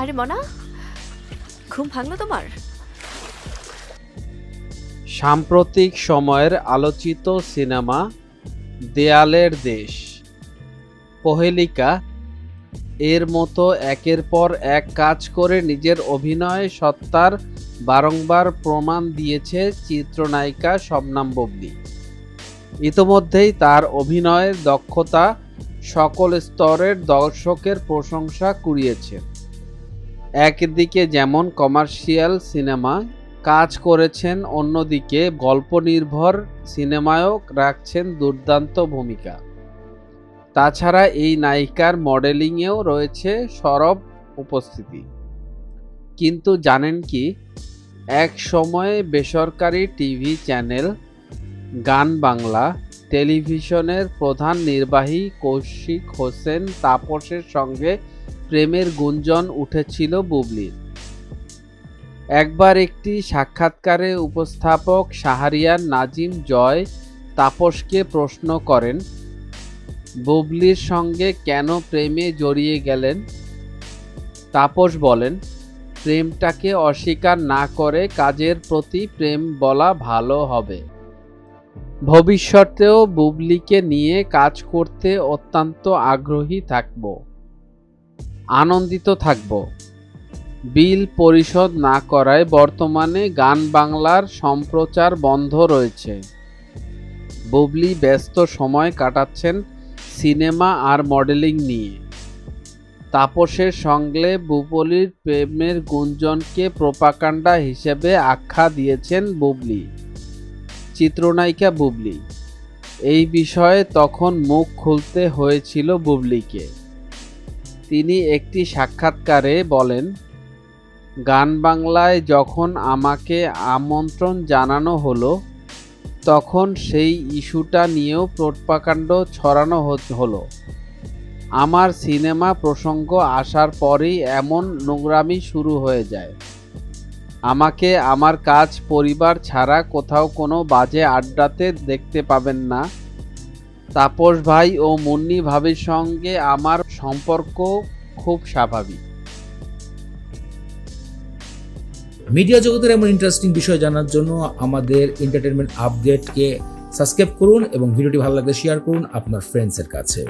আরে মনা, ঘুম ভাঙলো তোমার? সাম্প্রতিক সময়ের আলোচিত সিনেমা, দেয়ালের দেশ, পহেলিকা, এর মতো একের পর এক কাজ করে নিজের অভিনয় সত্তার বারংবার প্রমাণ দিয়েছে চিত্রনায়িকা শবনাম ববলি। ইতোমধ্যেই তার অভিনয়ের দক্ষতা সকল স্তরের দর্শকের প্রশংসা কুড়িয়েছে। একদিকে যেমন কমার্শিয়াল সিনেমা কাজ করেছেন, অন্যদিকে গল্প নির্ভর সিনেমায়ও রাখছেন দুর্দান্ত ভূমিকা। তাছাড়া এই নায়িকার মডেলিংয়েও রয়েছে সরব উপস্থিতি। কিন্তু জানেন কি, এক সময়ে বেসরকারি টিভি চ্যানেল গান বাংলা টেলিভিশনের প্রধান নির্বাহী কৌশিক হোসেন তাপসের সঙ্গে প্রেমের গুঞ্জন উঠেছিল বুবলির। একবার একটি সাক্ষাৎকারে উপস্থাপক শাহরিয়ার নাজিম জয় তাপসকে প্রশ্ন করেন, বুবলির সঙ্গে কেন প্রেমে জড়িয়ে গেলেন? তাপস বলেন, প্রেমটাকে অস্বীকার না করে কাজের প্রতি প্রেম বলা ভালো হবে। ভবিষ্যতেও বুবলিকে নিয়ে কাজ করতে অত্যন্ত আগ্রহী থাকব। আনন্দিত থাকব। বিল পরিশোধ না করায় বর্তমানে গান বাংলার সম্প্রচার বন্ধ রয়েছে। বুবলি ব্যস্ত সময় কাটাচ্ছেন সিনেমা আর মডেলিং নিয়ে। তাপসের সঙ্গে বুবলির প্রেমের গুঞ্জনকে প্রোপাকাণ্ডা হিসেবে আখ্যা দিয়েছেন বুবলি। চিত্রনায়িকা বুবলি। এই বিষয়ে তখন মুখ খুলতে হয়েছিল বুবলিকে। তিনি একটি সাক্ষাৎকারে বলেন, গান বাংলায় যখন আমাকে আমন্ত্রণ জানানো হলো, তখন সেই ইস্যুটা নিয়েও প্রোপাকাণ্ড ছড়ানো হলো। আমার সিনেমা প্রসঙ্গ আসার পরেই এমন নোংরামি শুরু হয়ে যায়। আমাকে আমার কাজ পরিবার ছাড়া কোথাও কোনো বাজে আড্ডাতে দেখতে পাবেন না। তাপস ভাই ও মুন্নি ভাবির সঙ্গে আমার সম্পর্ক খুব স্বাভাবিক। মিডিয়া জগতের এমন ইন্টারেস্টিং বিষয় জানার জন্য আমাদের এন্টারটেনমেন্ট আপডেটকে সাবস্ক্রাইব করুন এবং ভিডিওটি ভালো লাগলে শেয়ার করুন আপনার ফ্রেন্ডসের কাছে।